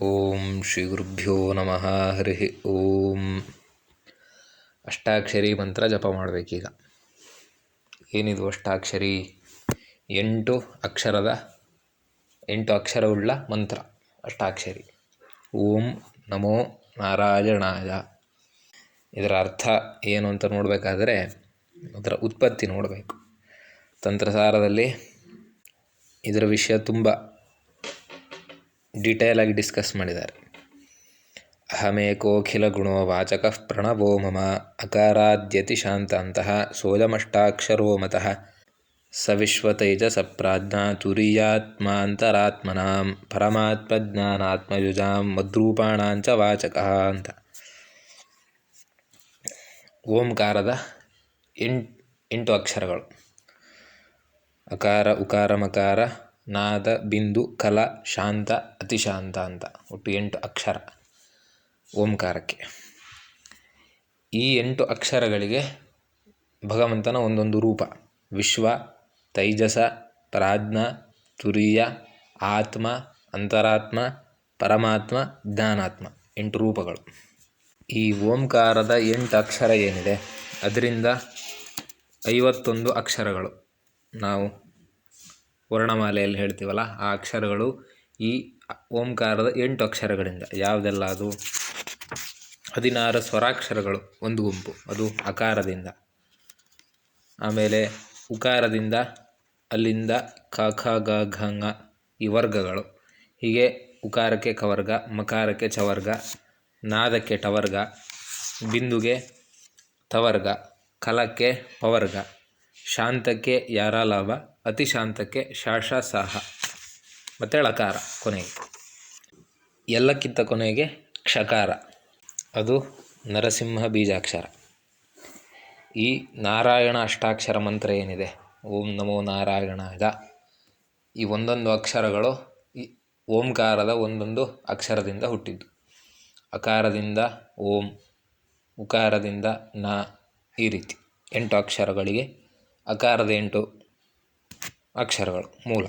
ಓಂ ಶ್ರೀ ಗುರುಭ್ಯೋ ನಮಃ, ಹರಿ ಓಂ. ಅಷ್ಟಾಕ್ಷರಿ ಮಂತ್ರ ಜಪ ಮಾಡಬೇಕೀಗ. ಏನಿದು ಅಷ್ಟಾಕ್ಷರಿ? ಎಂಟು ಅಕ್ಷರದ, ಎಂಟು ಅಕ್ಷರವುಳ್ಳ ಮಂತ್ರ, ಅಷ್ಟಾಕ್ಷರಿ. ಓಂ ನಮೋ ನಾರಾಯಣಾಯ. ಇದರ ಅರ್ಥ ಏನು ಅಂತ ನೋಡಬೇಕಾದ್ರೆ, ಅದರ ಉತ್ಪತ್ತಿ ನೋಡಬೇಕು. ತಂತ್ರಸಾರದಲ್ಲಿ ಇದರ ವಿಷಯ ತುಂಬ ಡೀಟೇಲ್ ಆಗಿ ಡಿಸ್ಕಸ್ ಮಾಡಿದ್ದಾರೆ. ಅಹಮೇಕೋಖಿಲ ಗುಣೋ ವಾಚಕ ಪ್ರಣವೋ ಮಮ ಅಕಾರಾದ್ಯತಿ ಶಾಂತಾಂತಹ ಸೋಜಮಷ್ಟಾಕ್ಷರೋ ಮತಃ ಸವಿಶ್ವತೈಜಸ ಪ್ರಾಜ್ಞಾ ತುರಿಯಾತ್ಮಾಂತರಾತ್ಮನಾಂ ಪರಮಾತ್ಮಜ್ಞಾನಾತ್ಮಯುಜಾಂ ಮದ್ರೂಪಾಣಾಂಚ ವಾಚಕ ಅಂತ. ಓಂಕಾರದ ಎಂಟು ಎಂಟು ಅಕ್ಷರಗಳು. ಅಕಾರ, ಉಕಾರ, ಮಕಾರ ನಾದ, ಬಿಂದು, ಕಲ, ಶಾಂತ, ಅತಿಶಾಂತ ಅಂತ. ಒಟ್ಟು ಎಂಟು ಅಕ್ಷರ ಓಂಕಾರಕ್ಕೆ. ಈ ಎಂಟು ಅಕ್ಷರಗಳಿಗೆ ಭಗವಂತನ ಒಂದೊಂದು ರೂಪ. ವಿಶ್ವ, ತೈಜಸ, ಪ್ರಾಜ್ಞ, ತುರಿಯ, ಆತ್ಮ, ಅಂತರಾತ್ಮ, ಪರಮಾತ್ಮ, ಜ್ಞಾನಾತ್ಮ. ಎಂಟು ರೂಪಗಳು. ಈ ಓಂಕಾರದ ಎಂಟು ಅಕ್ಷರ ಏನಿದೆ? ಅದರಿಂದ ಐವತ್ತೊಂದು ಅಕ್ಷರಗಳು ನಾವು ವರ್ಣಮಾಲೆಯಲ್ಲಿ ಹೇಳ್ತೀವಲ್ಲ, ಆ ಅಕ್ಷರಗಳು ಈ ಓಂಕಾರದ ಎಂಟು ಅಕ್ಷರಗಳಿಂದ, ಯಾವುದೆಲ್ಲ ಅದು? ಹದಿನಾರು ಸ್ವರಾಕ್ಷರಗಳು, ಒಂದು ಗುಂಪು, ಅದು ಅಕಾರದಿಂದ. ಆಮೇಲೆ ಉಕಾರದಿಂದ, ಅಲ್ಲಿಂದ ಕ, ಖ, ಗ, ಘ ಘ ಈ ವರ್ಗಗಳು. ಹೀಗೆ ಉಕಾರಕ್ಕೆ ಕವರ್ಗ, ಮಕಾರಕ್ಕೆ ಚವರ್ಗ, ನಾದಕ್ಕೆ ಟವರ್ಗ, ಬಿಂದುಗೆ ತವರ್ಗ, ಕಲಕ್ಕೆ ಪವರ್ಗ, ಶಾಂತಕ್ಕೆ ಯಾರಾಲಾಭ ಅತಿ ಶಾಂತಕ್ಕೆ ಶಾಶ ಸಾಹ ಮತ್ತು ಳಕಾರ ಕೊನೆಗೆ. ಎಲ್ಲಕ್ಕಿಂತ ಕೊನೆಗೆ ಕ್ಷಕಾರ. ಅದು ನರಸಿಂಹ ಬೀಜಾಕ್ಷರ. ಈ ನಾರಾಯಣ ಅಷ್ಟಾಕ್ಷರ ಮಂತ್ರ ಏನಿದೆ? ಓಂ ನಮೋ ನಾರಾಯಣಾಯ. ಈ ಒಂದೊಂದು ಅಕ್ಷರಗಳು ಈ ಓಂಕಾರದ ಒಂದೊಂದು ಅಕ್ಷರದಿಂದ ಹುಟ್ಟಿದ್ದು. ಅಕಾರದಿಂದ ಓಂ, ಉಕಾರದಿಂದ ನ ಈ ರೀತಿ. ಎಂಟು ಅಕ್ಷರಗಳಿಗೆ ಅಕಾರದ ಎಂಟು ಅಕ್ಷರಗಳು, ಮೂಲ.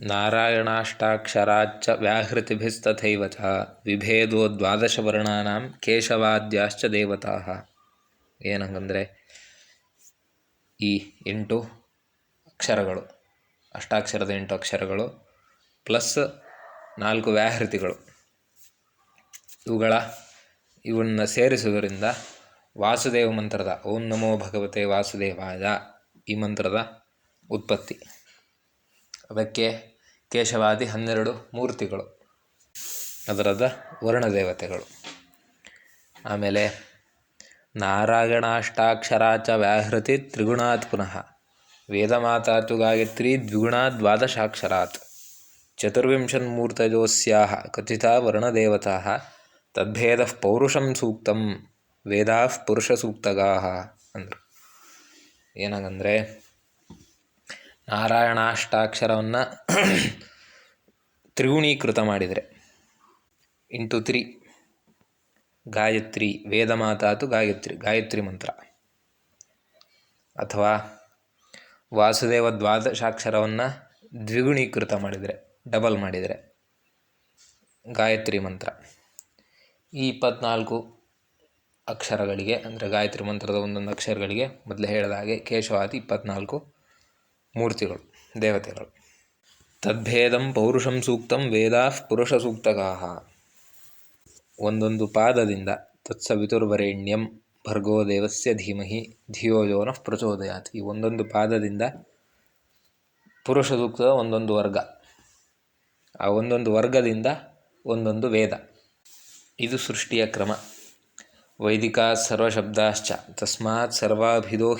ನಾರಾಯಣಾಷ್ಟಾಕ್ಷರಾಚ್ಚ ವ್ಯಾಹೃತಿಭಿಸ್ತಥೈವ ಚ ವಿಭೇದೋ ದ್ವಾದಶವರ್ಣಾನಾಂ ಕೇಶವಾದ್ಯಾಶ್ಚ ದೇವತಾ. ಏನಂಗಂದರೆ, ಈ ಎಂಟು ಅಕ್ಷರಗಳು, ಅಷ್ಟಾಕ್ಷರದ ಎಂಟು ಅಕ್ಷರಗಳು ಪ್ಲಸ್ ನಾಲ್ಕು ವ್ಯಾಹೃತಿಗಳು, ಇವುಗಳ ಇವನ್ನ ಸೇರಿಸುವುದರಿಂದ ವಾಸುದೇವ ಮಂತ್ರದ, ಓಂ ನಮೋ ಭಗವತೆ ವಾಸುದೇವಾಯ, ಈ ಮಂತ್ರದ ಉತ್ಪತ್ತಿ. ಅದಕ್ಕೆ ಕೇಶವಾದಿ ಹನ್ನೆರಡು ಮೂರ್ತಿಗಳು, ಅದರದ ವರ್ಣದೇವತೆಗಳು. ಆಮೇಲೆ ನಾರಾಯಣಾಷ್ಟಾಕ್ಷರಾಚ ವ್ಯಾಹೃತಿ ತ್ರಿಗುಣಾತ್ ಪುನಃ ವೇದಮಾತಾತು ಗಾಯತ್ರಿ ದ್ವಿಗುಣಾ ದ್ವಾದಶಾಕ್ಷರಾತ್ ಚತುರ್ವಿಂಶನ್ಮೂರ್ತಜೋಸ್ಯಾ ಕಥಿತಾ ವರ್ಣದೇವತಾ, ತದ್ಭೇದ ಪೌರುಷಂ ಸೂಕ್ತಂ, ವೇದಾ ಪುರುಷಸೂಕ್ತಗಾ ಅಂದರು. ಏನಾಗಂದರೆ ನಾರಾಯಣಾಷ್ಟಾಕ್ಷರವನ್ನು ತ್ರಿಗುಣೀಕೃತ ಮಾಡಿದರೆ. Into three. ಗಾಯತ್ರಿ ವೇದ ಮಾತಾತು ಗಾಯತ್ರಿ ಗಾಯತ್ರಿ ಮಂತ್ರ. ಅಥವಾ ವಾಸುದೇವ ದ್ವಾದಶಾಕ್ಷರವನ್ನು ದ್ವಿಗುಣೀಕೃತ ಮಾಡಿದರೆ, ಡಬಲ್ ಮಾಡಿದರೆ. ಗಾಯತ್ರಿ ಮಂತ್ರ. ಈ ಇಪ್ಪತ್ನಾಲ್ಕು ಅಕ್ಷರಗಳಿಗೆ, ಅಂದರೆ ಗಾಯತ್ರಿ ಮಂತ್ರದ ಒಂದೊಂದು ಅಕ್ಷರಗಳಿಗೆ ಮೊದಲೇ ಹೇಳಿದ ಹಾಗೆ ಕೇಶವಾದಿ ಇಪ್ಪತ್ನಾಲ್ಕು ಮೂರ್ತಿಗಳು, ದೇವತೆಗಳು. ತದ್ಭೇದಂ ಪೌರುಷಂ ಸೂಕ್ತಂ ವೇದಾ ಪುರುಷ ಸೂಕ್ತಗಾಹ. ಒಂದೊಂದು ಪಾದದಿಂದ ತತ್ಸವಿತುರ್ವರೆಣ್ಯಂ ಭರ್ಗೋ ದೇವಸ್ಯ ಧೀಮಹಿ ಧಿಯೋ ಯೋನಃ ಪ್ರಚೋದಯಾತ್. ಈ ಒಂದೊಂದು ಪಾದದಿಂದ ಪುರುಷ ಸೂಕ್ತದ ಒಂದೊಂದು ವರ್ಗ. ಆ ಒಂದೊಂದು ವರ್ಗದಿಂದ ಒಂದೊಂದು ವೇದ. ಇದು ಸೃಷ್ಟಿಯ ಕ್ರಮ. ವೈದಿಕ ಸರ್ವಶಬ್ದಾಶ್ಚ. ತಸ್ಮಾತ್ ಸರ್ವಾಭಿದೋ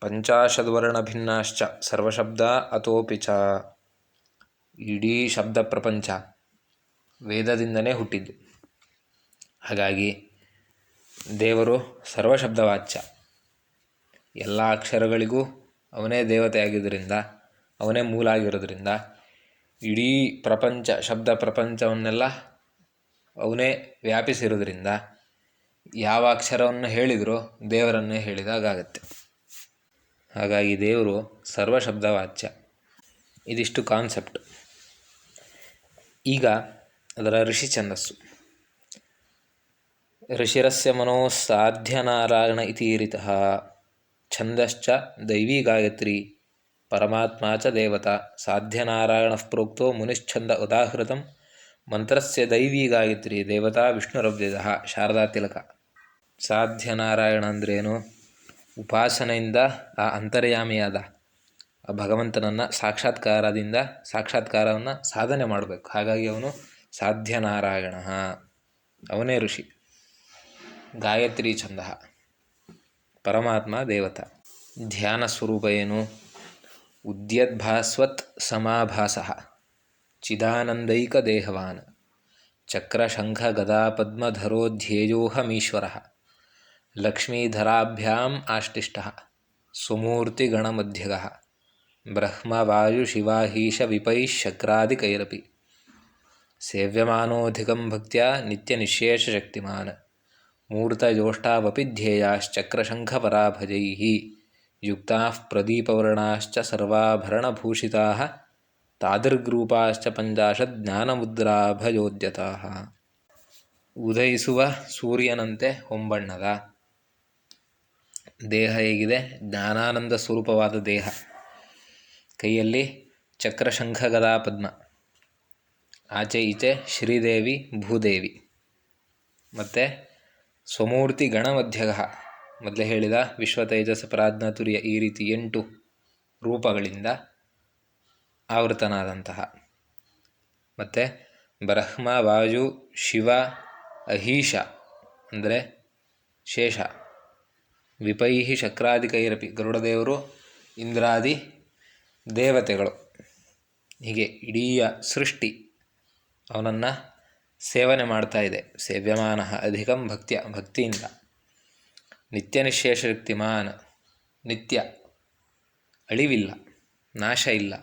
ಪಂಚಾಶದ್ವರ್ಣಭಿನ್ನಾಶ್ಚ, ಸರ್ವಶಬ್ದ ಅತೋಪಿ ಚ. ಇಡೀ ಶಬ್ದ ಪ್ರಪಂಚ ವೇದದಿಂದನೇ ಹುಟ್ಟಿದ್ದು. ಹಾಗಾಗಿ ದೇವರು ಸರ್ವಶಬ್ದವಾಚ್ಯ. ಎಲ್ಲ ಅಕ್ಷರಗಳಿಗೂ ಅವನೇ ದೇವತೆ ಆಗಿದ್ದರಿಂದ ಅವನೇ ಮೂಲ ಆಗಿರೋದ್ರಿಂದ ಇಡೀ ಪ್ರಪಂಚ, ಶಬ್ದ ಪ್ರಪಂಚವನ್ನೆಲ್ಲ ಅವನೇ ವ್ಯಾಪಿಸಿರೋದ್ರಿಂದ ಯಾವ ಅಕ್ಷರವನ್ನು ಹೇಳಿದರೂ ದೇವರನ್ನೇ ಹೇಳಿದಾಗತ್ತೆ ಹಾಗಾಗಿ ದೇವರು ಸರ್ವಶಬ್ದವಾಚ್ಯ. ಇದಿಷ್ಟು ಕಾನ್ಸೆಪ್ಟ್ ಈಗ ಅದರ ಋಷಿ ಛಂದಸ್ಸು. ಋಷಿರಸ್ಯ ಮನೋ ಸಾಧ್ಯನಾರಾಯಣ ಇತೀರಿತಃ ಛಂದಶ್ಚ ದೈವೀ ಗಾಯತ್ರಿ. ಪರಮಾತ್ಮ ಚ ದೇವತಾ. ಸಾಧ್ಯನಾರಾಯಣ ಪ್ರೋಕ್ತೋ ಮುನಿಶ್ಚಂದ ಉದಾಹೃತಂ. ಮಂತ್ರಸ್ಯ ದೈವೀ ಗಾಯತ್ರಿ ದೇವತಾ ವಿಷ್ಣುರವ್ಯದ ಶಾರದಾ ತಿಲಕ. ಸಾಧ್ಯನಾರಾಯಣ ಅಂದ್ರೇನು? ಉಪಾಸನೆಯಿಂದ ಆ ಅಂತರ್ಯಾಮಿಯಾದ ಆ ಭಗವಂತನನ್ನು ಸಾಕ್ಷಾತ್ಕಾರದಿಂದ ಸಾಕ್ಷಾತ್ಕಾರವನ್ನು ಸಾಧನೆ ಮಾಡಬೇಕು. ಹಾಗಾಗಿ ಅವನು ಸಾಧ್ಯನಾರಾಯಣ. ಅವನೇ ಋಷಿ. ಗಾಯತ್ರಿ ಛಂದ. ಪರಮಾತ್ಮ ದೇವತಾ. ಧ್ಯಾನ ಸ್ವರೂಪ ಏನು? ಉದ್ಯದ್ಭಾಸ್ವತ್ ಸಮಾಭಾಸ. ಚಿದಾನಂದೈಕ ದೇಹವಾನ್. ಚಕ್ರಶಂಖ ಗದಾಪದ್ಮಧರೋಧ್ಯೇಯೋಹಮೀಶ್ವರ. ಲಕ್ಷ್ಮೀಧರಾಭ್ಯಾಂ ಆಷ್ಟಿಷ್ಟ ಸುಮೂರ್ತಿಗಣಮಧ್ಯಗ ಬ್ರಹ್ಮವಾಯುಶಿವಾಹೀಶ ವಿಪೈಶಕ್ರಾದಿಕೈರಪಿ ಸೇವ್ಯಮಾನೋಧಿಕಂ ಭಕ್ತ್ಯಾ ನಿತ್ಯನಿಶೇಷಶಕ್ತಿಮಾನ್ ಮೂರ್ತಯೋಷ್ಟಾವಪಿ ಧ್ಯೇಯಾಶ್ಚಕ್ರಶಂಖಪರಾಭಜೈः युक्ताः प्रदीपवर्णाश्च सर्वाभरणभूषिताः ತಾದೃಗ್ರೂಪಾಶ್ಚ ಪಂಚಾಶತ್ ಜ್ಞಾನಮುದ್ರಾಭಯೋದ್ಯತಾಃ ಉದಯಿಸುವ ಸೂರ್ಯನಂತೆ ಹೊಂಬಣ್ಣದ ದೇಹ ಹೇಗಿದೆ? ಜ್ಞಾನಾನಂದ ಸ್ವರೂಪವಾದ ದೇಹ. ಕೈಯಲ್ಲಿ ಚಕ್ರಶಂಖ ಗದಾ ಪದ್ಮ. ಆಚೆ ಈಚೆ ಶ್ರೀದೇವಿ, ಭೂದೇವಿ. ಮತ್ತು ಸ್ವಮೂರ್ತಿ ಗಣಮಧ್ಯಗ. ಮೊದಲೇ ಹೇಳಿದ ವಿಶ್ವ ತೇಜಸ್ ಪ್ರಾಜ್ಞಾತುರ್ಯ ಈ ರೀತಿ ಎಂಟು ರೂಪಗಳಿಂದ ಆವೃತನಾದಂತಹ. ಮತ್ತು ಬ್ರಹ್ಮ ವಾಯು ಶಿವ, ಅಹೀಶ, ಅಂದರೆ ಶೇಷ. ವಿಪೈಹಿ ಶಕ್ರಾದಿಕೈರಪಿ ಗರುಡದೇವರು, ಇಂದ್ರಾದಿ ದೇವತೆಗಳು. ಹೀಗೆ ಇಡೀ ಸೃಷ್ಟಿ ಅವನನ್ನು ಸೇವನೆ ಮಾಡ್ತಾ ಇದೆ. ಸೇವ್ಯಮಾನ ಅಧಿಕಂ ಭಕ್ತಿಯ ಭಕ್ತಿಯಿಂದ. ನಿತ್ಯ ನಿಶೇಷ ವ್ಯಕ್ತಿಮಾನ ನಿತ್ಯ ಅಳಿವಿಲ್ಲ, ನಾಶ ಇಲ್ಲ,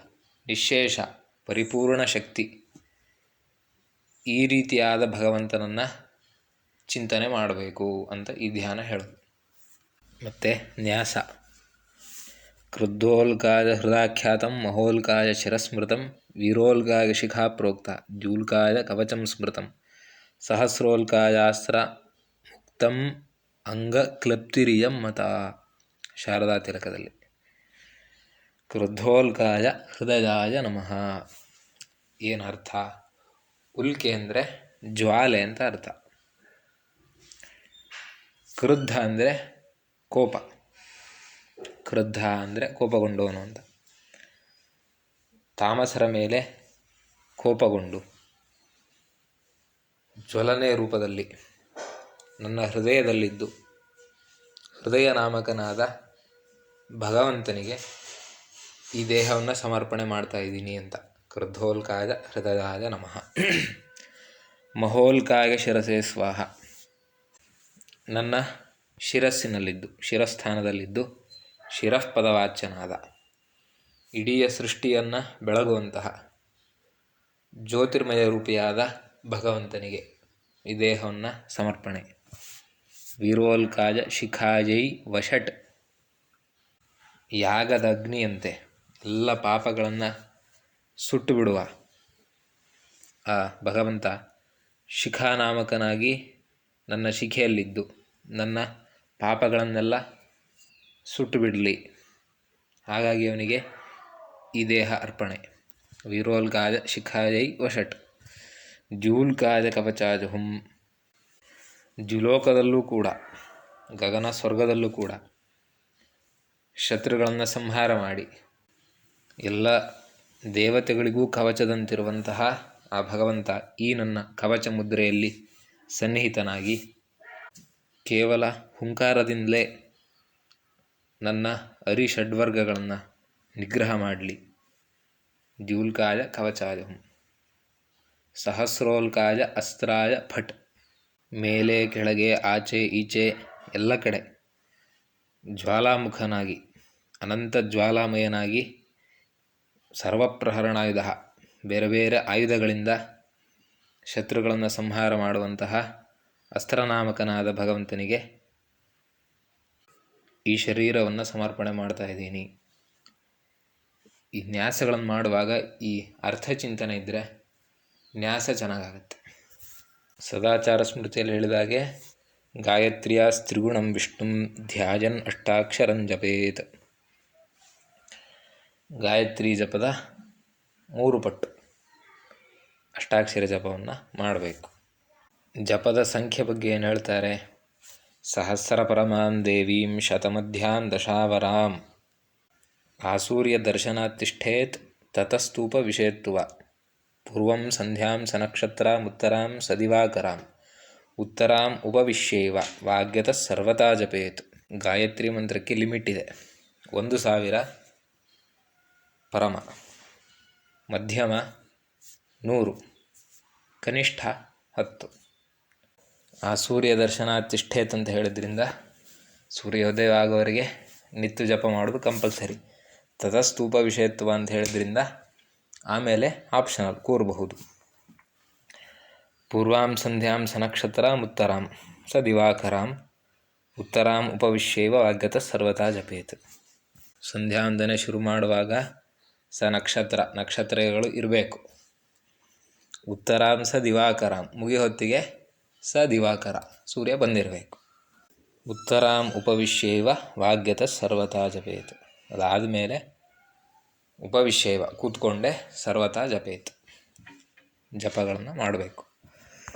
ನಿಶೇಷ, ಪರಿಪೂರ್ಣ ಶಕ್ತಿ. ಈ ರೀತಿಯಾದ ಭಗವಂತನನ್ನು ಚಿಂತನೆ ಮಾಡಬೇಕು ಅಂತ ಈ ಧ್ಯಾನ ಹೇಳೋದು ಮತ್ತು ನ್ಯಾಸ. ಕ್ರುದ್ಧೋಲ್ಕಾಯ ಹೃದಾಖ್ಯಾತಂ ಮಹೋಲ್ಕಾಯ ಶಿರಸ್ಮೃತಂ ವೀರೋಲ್ಕಾಯ ಶಿಖಾ ಪ್ರೋಕ್ತ ದ್ಯೂಲ್ಕಾಯ ಕವಚಂ ಸ್ಮೃತಂ. ಸಹಸ್ರೋಲ್ಕಾಯಾಸ್ತ್ರ ಮುಕ್ತಂ ಅಂಗಕ್ಲಪ್ತಿರಿಯಂ ಮತ. ಶಾರದಾ ತಿಲಕದಲ್ಲಿ. ಕ್ರುದ್ಧೋಲ್ಕಾಯ ಹೃದಯಾಯ ನಮಃ. ಏನರ್ಥ ಉಲ್ಕೆ ಅಂದರೆ ಜ್ವಾಲೆ ಅಂತ ಅರ್ಥ. ಕ್ರುದ್ಧ ಅಂದರೆ ಕೋಪ. ಕ್ರುದ್ಧ ಅಂದರೆ ಕೋಪಗೊಂಡವನು ಅಂತ. ತಾಮಸರ ಮೇಲೆ ಕೋಪಗೊಂಡು. ಜ್ವಲನೆ ರೂಪದಲ್ಲಿ, ನನ್ನ ಹೃದಯದಲ್ಲಿದ್ದು, ಹೃದಯ ನಾಮಕನಾದ ಭಗವಂತನಿಗೆ ಈ ದೇಹವನ್ನು ಸಮರ್ಪಣೆ ಮಾಡ್ತಾ ಇದ್ದೀನಿ ಅಂತ. ಕ್ರುದ್ಧೋಲ್ಕಾಯ ಹೃದಯಾಯ ನಮಃ. ಮಹೋಲ್ಕಾಯ ಶಿರಸೇ ಸ್ವಾಹ. ನನ್ನ ಶಿರಸ್ಸಿನಲ್ಲಿದ್ದು, ಶಿರಸ್ಥಾನದಲ್ಲಿದ್ದು ಶಿರಃಪದವಾಚ್ಯನಾದ. ಇಡೀ ಸೃಷ್ಟಿಯನ್ನು ಬೆಳಗುವಂತಹ ಜ್ಯೋತಿರ್ಮಯ ರೂಪಿಯಾದ ಭಗವಂತನಿಗೆ ಈ ದೇಹವನ್ನು ಸಮರ್ಪಣೆ. ವೀರೋಲ್ಕಾಜ ಶಿಖಾಜೈ ವಶಟ್. ಯಾಗದ ಅಗ್ನಿಯಂತೆ ಎಲ್ಲ ಪಾಪಗಳನ್ನು ಸುಟ್ಟು ಬಿಡುವ ಆ ಭಗವಂತ ಶಿಖಾನಾಮಕನಾಗಿ ನನ್ನ ಶಿಖೆಯಲ್ಲಿದ್ದು, ನನ್ನ ಪಾಪಗಳನ್ನೆಲ್ಲ ಸುಟ್ಟು ಬಿಡಲಿ ಹಾಗಾಗಿ ಅವನಿಗೆ ಈ ದೇಹ ಅರ್ಪಣೆ. ವೀರೋಲ್ಕಾಯ ಶಿಖಾಯೈ ವಷಟ್ ಗಾಜ ಕವಚಾಜ ಹುಂ. ಜುಲೋಕದಲ್ಲೂ ಕೂಡ, ಗಗನ ಸ್ವರ್ಗದಲ್ಲೂ ಕೂಡ ಶತ್ರುಗಳನ್ನು ಸಂಹಾರ ಮಾಡಿ, ಎಲ್ಲ ದೇವತೆಗಳಿಗೂ ಕವಚದಂತಿರುವಂತಹ ಆ ಭಗವಂತ ಈ ನನ್ನ ಕವಚ ಮುದ್ರೆಯಲ್ಲಿ ಸನ್ನಿಹಿತನಾಗಿ ಕೇವಲ ಹುಂಕಾರದಿಂದಲೇ ನನ್ನ ಅರಿಷಡ್ವರ್ಗಗಳನ್ನು ನಿಗ್ರಹ ಮಾಡಲಿ. ದ್ಯೂಲ್ಕಾಯ ಕವಚಾಯ ಸಹಸ್ರೋಲ್ಕಾಯ ಅಸ್ತ್ರಾಯ ಫಟ್ ಮೇಲೆ, ಕೆಳಗೆ, ಆಚೆ, ಈಚೆ, ಎಲ್ಲ ಕಡೆ. ಜ್ವಾಲಾಮುಖನಾಗಿ, ಅನಂತ ಜ್ವಾಲಾಮಯನಾಗಿ ಸರ್ವಪ್ರಹರಣಾಯುಧ. ಬೇರೆ ಬೇರೆ ಆಯುಧಗಳಿಂದ ಶತ್ರುಗಳನ್ನು ಸಂಹಾರ ಮಾಡುವಂತಹ ಅಸ್ತ್ರನಾಮಕನಾದ ಭಗವಂತನಿಗೆ ಈ ಶರೀರವನ್ನು ಸಮರ್ಪಣೆ ಮಾಡ್ತಾ ಇದ್ದೀನಿ. ಈ ನ್ಯಾಸಗಳನ್ನು ಮಾಡುವಾಗ ಈ ಅರ್ಥ ಚಿಂತನೆ ಇದ್ದರೆ ನ್ಯಾಸ ಚೆನ್ನಾಗಾಗತ್ತೆ. ಸದಾಚಾರ ಸ್ಮೃತಿಯಲ್ಲಿ ಹೇಳಿದಾಗೆ ಗಾಯತ್ರಿಯ ಸ್ತ್ರಿಗುಣಂ ವಿಷ್ಣು ಧ್ಯಾಯನ್ ಅಷ್ಟಾಕ್ಷರಂ ಜಪೇತ್. ಗಾಯತ್ರಿ ಜಪದ ಮೂರು ಪಟ್ಟು ಅಷ್ಟಾಕ್ಷರ ಜಪವನ್ನು ಮಾಡಬೇಕು. ಜಪದ ಸಂಖ್ಯೆ ಬಗ್ಗೆ ಏನು ಹೇಳ್ತಾರೆ? ಸಹಸ್ರ ಪರಮಾಂ ದೇವೀಂ ಶತಮಧ್ಯಾಂ ದಶಾವರಾಂ. ಆಸೂರ್ಯ ದರ್ಶನಾತಿಷ್ಠೇತ್ ತತಸ್ತೂಪ ವಿಷಯತ್ವ ಪೂರ್ವಂ ಸಂಧ್ಯಾಂ ಸನಕ್ಷತ್ರ ಉತ್ತರಾಂ ಸದಿವಾಕರಾಂ. ಉತ್ತರಾಂ ಉಪವಿಶ್ಯೇವ. ವಾಗ್ಯತ ಸರ್ವತಾ ಜಪೇತ್. ಗಾಯತ್ರಿ ಮಂತ್ರಕ್ಕೆ ಲಿಮಿಟ್ ಇದೆ. ಒಂದು ಸಾವಿರ ಪರಮ. ಮಧ್ಯಮ ನೂರು. ಕನಿಷ್ಠ ಹತ್ತು. ಆ ಸೂರ್ಯ ದರ್ಶನಾತಿಷ್ಠೇತ್ ಅಂತ ಹೇಳಿದ್ರಿಂದ ಸೂರ್ಯೋದಯ ಆಗೋವರೆಗೆ ನಿತ್ಯ ಜಪ ಮಾಡೋದು ಕಂಪಲ್ಸರಿ. ತತಸ್ತೂಪ ವಿಷಯತ್ವ ಅಂತ ಹೇಳಿದ್ರಿಂದ ಆಮೇಲೆ ಆಪ್ಷನಲ್ ಕೂರಬಹುದು. ಪೂರ್ವಾಂ ಸಂಧ್ಯಾಂ ಸನಕ್ಷತ್ರಾಂ ಉತ್ತರಾಂ ಸ ದಿವಾಕರಾಂ ಉತ್ತರಾಂ ಉಪವಿಶ್ಯೇವ ವಾಗ್ಯತ ಸರ್ವತಾ ಜಪೇತ್. ಸಂಧ್ಯಾಂದನೆ ಶುರು ಮಾಡುವಾಗ ಸ ನಕ್ಷತ್ರ, ನಕ್ಷತ್ರಗಳು ಇರಬೇಕು. ಉತ್ತರಾಂ ಸ ದಿವಾಕರಾಂ ಮುಗಿ ಹೊತ್ತಿಗೆ ಸ ದಿವಾಕರ. ಸೂರ್ಯ ಬಂದಿರಬೇಕು. ಉತ್ತರಾಂ ಉಪವಿಶ್ಯೈವ ವಾಗ್ಯತ ಸರ್ವತಾ ಜಪೇತ್. ಅದಾದಮೇಲೆ ಉಪವಿಶ್ಯೈವ ಕೂತ್ಕೊಂಡೆ ಸರ್ವತಾ ಜಪೇತು. ಜಪಗಳನ್ನು ಮಾಡಬೇಕು.